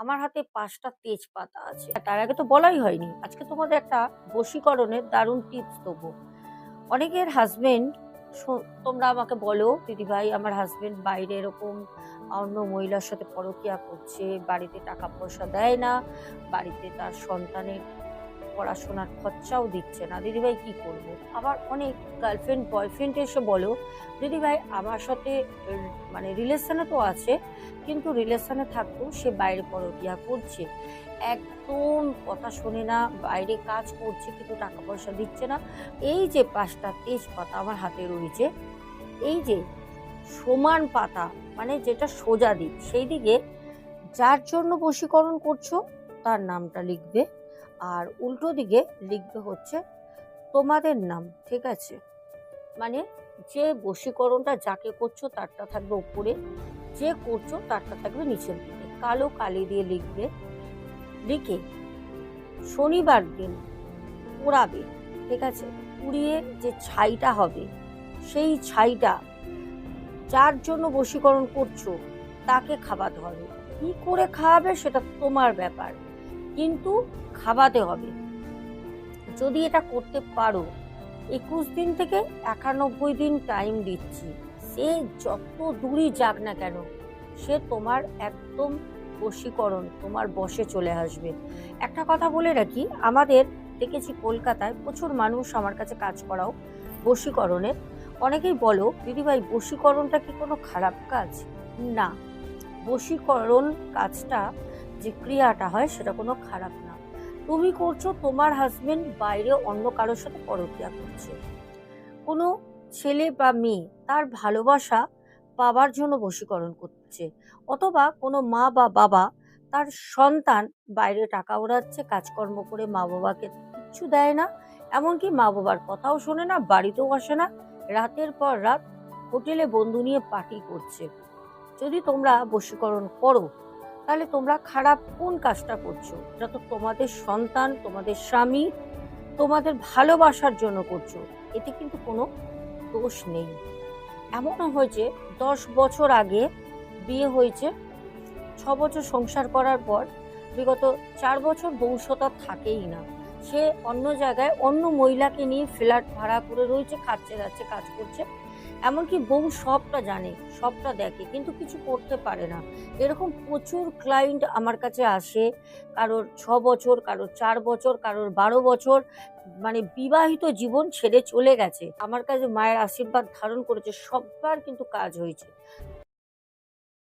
আমার হাতে পাঁচটা তেজপাতা আছে। তার আগে তো বলাই হয়নি, আজকে তোমাদের একটা বশীকরণের দারুণ টিপস দেবো। অনেকের হাজবেন্ড তোমরা আমাকে বলো দিদি ভাই আমার হাজবেন্ড বাইরে এরকম অন্য মহিলার সাথে পরকিয়া করছে, বাড়িতে টাকা পয়সা দেয় না, বাড়িতে তার সন্তানের পড়াশোনার খরচাও দিচ্ছে না। দিদিভাই কি করব? আবার অনেক গার্লফ্রেন্ড বয়ফ্রেন্ড এসে বলো, দিদিভাই, আমার সাথে মানে রিলেশনে তো আছে, কিন্তু রিলেশনে থাকতেও সে বাইরে পরকিয়া করছে। একদম কথা শোনে না, বাইরে কাজ করছে, কিন্তু টাকা পয়সা দিচ্ছে না। এই যে পাঁচটা তেজপাতা আমার হাতে রয়েছে, এই যে সমান পাতা মানে যেটা সোজা দিক, সেই দিকে যার জন্য বশীকরণ করছ, তার নামটা লিখবে আর উল্টো দিকে লিখবে হচ্ছে, তোমাদের নাম ঠিক আছে? মানে যে বশীকরণটা যাকে করছ তারটা থাকবে উপরে, যে করছ তারটা থাকবে নিচের দিকে। কালো কালি দিয়ে লিখবে, লিখে শনিবার দিন পোড়াবে ঠিক আছে? পুড়িয়ে যে ছাইটা হবে, সেই ছাইটা যার জন্য বশীকরণ করছ, তাকে খাওয়াতে হবে কি করে খাওয়াবে সেটা তোমার ব্যাপার। কিন্তু খাওয়াতে হবে। যদি এটা করতে পারো, একুশ দিন থেকে একানব্বই দিন টাইম দিচ্ছি। সে যত দূরই যাক না কেন, সে তোমার একদম বশীকরণ, তোমার বসে চলে আসবে। একটা কথা বলে রাখি, আমাদের দেখেছি কলকাতায় প্রচুর মানুষ আমার কাছে কাজ করাও, বশীকরণের। অনেকেই বলো, দিদিভাই, বশীকরণটা কি কোনো খারাপ কাজ? না। বশীকরণ কাজটা যে ক্রিয়াটা হয় সেটা কোনো খারাপ না। তুমি করছ তোমার হাজবেন্ড বাইরে অন্য কারোর সাথে পরকিয়া করছে। কোনো ছেলে বা মেয়ে তার ভালোবাসা পাবার জন্য বশীকরণ করছে অথবা কোনো মা বা বাবা তার সন্তান বাইরে টাকা ওড়াচ্ছে, কাজকর্ম করে মা বাবাকে কিচ্ছু দেয় না, এমনকি মা বাবার কথাও শোনে না, বাড়িতেও আসে না, রাতের পর রাত হোটেলে বন্ধু নিয়ে পার্টি করছে। যদি তোমরা বশীকরণ করো তাহলে তোমরা খারাপ কোন কাজটা করছ? এটা তো তোমাদের সন্তান, তোমাদের স্বামী, তোমাদের ভালোবাসার জন্য করছ। এতে কিন্তু কোনো দোষ নেই। এমনও হয়েছে, দশ বছর আগে বিয়ে হয়েছে, ছ বছর সংসার করার পর বিগত চার বছর বংশতা থাকেই না। সে অন্য জায়গায় অন্য মহিলাকে নিয়ে ফ্ল্যাট ভাড়া করে রয়েছে, খাচ্ছে, যাচ্ছে, কাজ করছে। এমনকি বউ সবটা জানে, সবটা দেখে, কিন্তু কিছু করতে পারে না। এরকম প্রচুর ক্লায়েন্ট আমার কাছে আসে, কারোর ছ বছর, কারোর চার বছর, কারোর বারো বছর মানে বিবাহিত জীবন ছেড়ে চলে গেছে। আমার কাছে মায়ের আশীর্বাদ ধারণ করেছে, সববার কিন্তু কাজ হয়েছে।